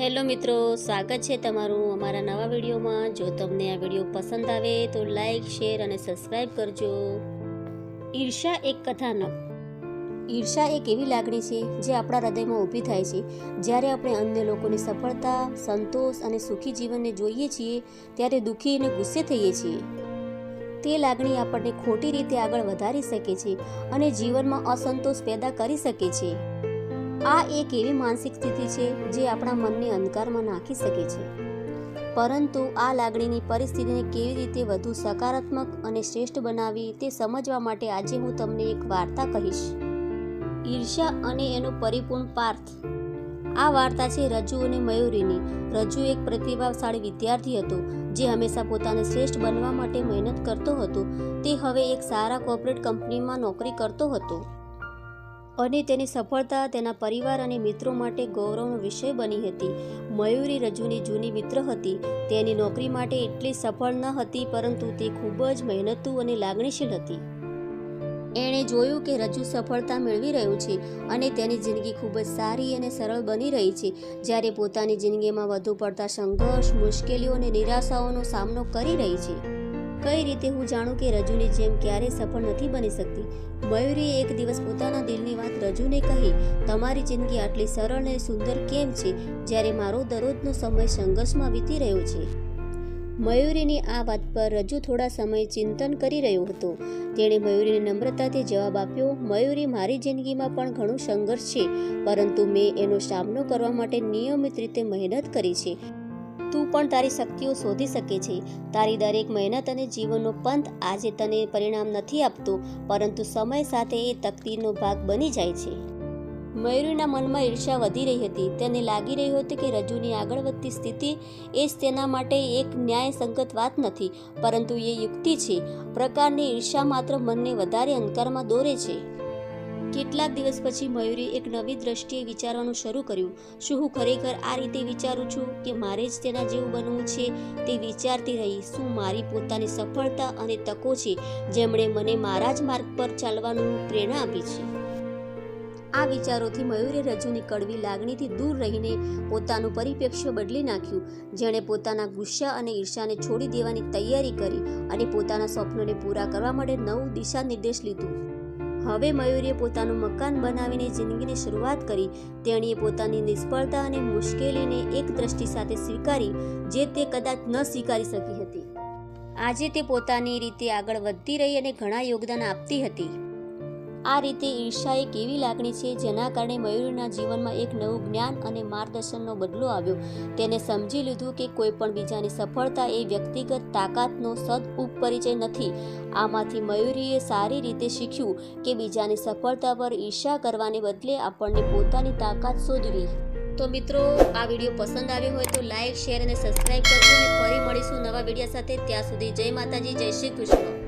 Hello મિત્રો, સ્વાગત છે તમારું અમારા નવા વિડીયોમાં. જો તમને આ વીડિયો પસંદ આવે તો લાઈક, શેર અને સબસ્ક્રાઈબ કરજો. ઈર્ષા એક કથાનક ઈર્ષા એક એવી લાગણી છે જે આપણા હૃદયમાં ઊભી થાય છે. જ્યારે આપણે અન્ય લોકોની સફળતા, સંતોષ અને સુખી જીવનને જોઈએ છીએ, ત્યારે દુઃખી અને ગુસ્સે થઈએ છીએ. તે લાગણી આપણને ખોટી રીતે આગળ વધારી શકે છે અને જીવનમાં અસંતોષ પેદા કરી શકે છે. આ એક એવી માનસિક સ્થિતિ છે જે આપણા મનને અંધકારમાં નાખી શકે છે. પરંતુ આ લાગણીની પરિસ્થિતિને કેવી રીતે વધુ સકારાત્મક અને શ્રેષ્ઠ બનાવી તે સમજવા માટે આજે હું તમને એક વાર્તા કહીશ. ઈર્ષ્યા અને એનો પરિપૂર્ણ પાર્થ. આ વાર્તા છે રજુ અને મયુરીની. રજુ એક પ્રતિભાશાળી વિદ્યાર્થી હતો, જે હંમેશા પોતાને શ્રેષ્ઠ બનવા માટે મહેનત કરતો હતો. તે હવે એક સારા કોર્પોરેટ કંપનીમાં નોકરી કરતો હતો. અને તેની સફળતા તેના પરિવાર અને મિત્રો માટે ગૌરવનો વિષય બની હતી. મયુરી રજુની જૂની મિત્ર હતી. તેની નોકરી માટે એટલી સફળ ન હતી, પરંતુ તે ખૂબ જ મહેનતુ અને લાગણીશીલ હતી. એણે જોયું કે રજુ સફળતા મેળવી રહ્યું છે અને તેની જિંદગી ખૂબ જ સારી અને સરળ બની રહી છે. જ્યારે પોતાની જિંદગીમાં વધુ પડતા સંઘર્ષ, મુશ્કેલીઓ અને નિરાશાઓનો સામનો કરી રહી છે. કઈ રીતે હું જાણું કે રજુની જેમ ક્યારેય સફળ નથી બની શકતી? મયુરીએ એક દિવસ પોતાના દિલની વાત રજુને કહી, તમારી જિંદગી આટલી સરળ અને સુંદર કેમ છે, જ્યારે મારો દરરોજનો સમય સંઘર્ષમાં વીતી રહ્યો છે? મયુરીની આ વાત પર રજુ થોડા સમય ચિંતન કરી રહ્યો હતો. તેણે મયુરીને નમ્રતાથી જવાબ આપ્યો, મયુરી મારી જિંદગીમાં પણ ઘણું સંઘર્ષ છે, પરંતુ મેં એનો સામનો કરવા માટે નિયમિત રીતે મહેનત કરી છે. તું પણ તારી શક્તિઓ શોધી શકે છે. તારી દરેક મહેનત અને જીવનનો પંથ આજે તને પરિણામ નથી આપતો, પરંતુ સમય સાથે એ તકદીરનો ભાગ બની જાય છે. મયુરીના મનમાં ઈર્ષા વધી રહી હતી. તેને લાગી રહ્યું હતું કે રજુની આગળ વધતી સ્થિતિ એ જ તેના માટે એક ન્યાયસંગત વાત નથી, પરંતુ એ યુક્તિ છે. પ્રકારની ઈર્ષા માત્ર મનને વધારે અંધકારમાં દોરે છે. કેટલાક દિવસ પછી મયુરી એક નવી દ્રષ્ટિએ વિચારવાનું શરૂ કર્યું. શું હું ખરેખર આ રીતે વિચારું છું કે મારે જ તેના જેવું બનવું છે તે વિચારતી રહી. શું મારી પોતાની સફળતા અને તકો છે જેમણે મને મારા જ માર્ગ પર ચાલવાનું પ્રેરણા આપી છે આ વિચારોથી મયુરે રજૂની કડવી લાગણીથી દૂર રહીને પોતાનું પરિપ્રેક્ષ્ય બદલી નાખ્યું. જેણે પોતાના ગુસ્સા અને ઈર્ષાને છોડી દેવાની તૈયારી કરી અને પોતાના સ્વપ્નોને પૂરા કરવા માટે નવું દિશા નિર્દેશ લીધું. હવે મયુરીએ પોતાનું મકાન બનાવીને જિંદગીની શરૂઆત કરી. તેણીએ પોતાની નિષ્ફળતા અને મુશ્કેલીને એક દ્રષ્ટિ સાથે સ્વીકારી, જે તે કદાચ ન સ્વીકારી શકી હતી. આજે તે પોતાની રીતે આગળ વધતી રહી અને ઘણા યોગદાન આપતી હતી. આ રીતે ઈર્ષા એક એવી લાગણી છે જેના કારણે મયુરીના જીવનમાં એક નવું જ્ઞાન અને માર્ગદર્શનનો બદલો આવ્યો? તેને સમજી લીધું કે કોઈ પણ બીજાની સફળતા એ વ્યક્તિગત તાકાતનો સદ ઉપપરિચય નથી. આમાંથી મયુરીએ સારી રીતે શીખ્યું કે બીજાની સફળતા પર ઈર્ષા કરવાને બદલે આપણને પોતાની તાકાત શોધવી. તો મિત્રો, આ વીડિયો પસંદ આવ્યો હોય તો લાઇક શેર અને સબસ્ક્રાઈબ કરજો અને ફરી મળીશું નવા વીડિયો સાથે. ત્યાં સુધી જય માતાજી, જય શ્રી કૃષ્ણ.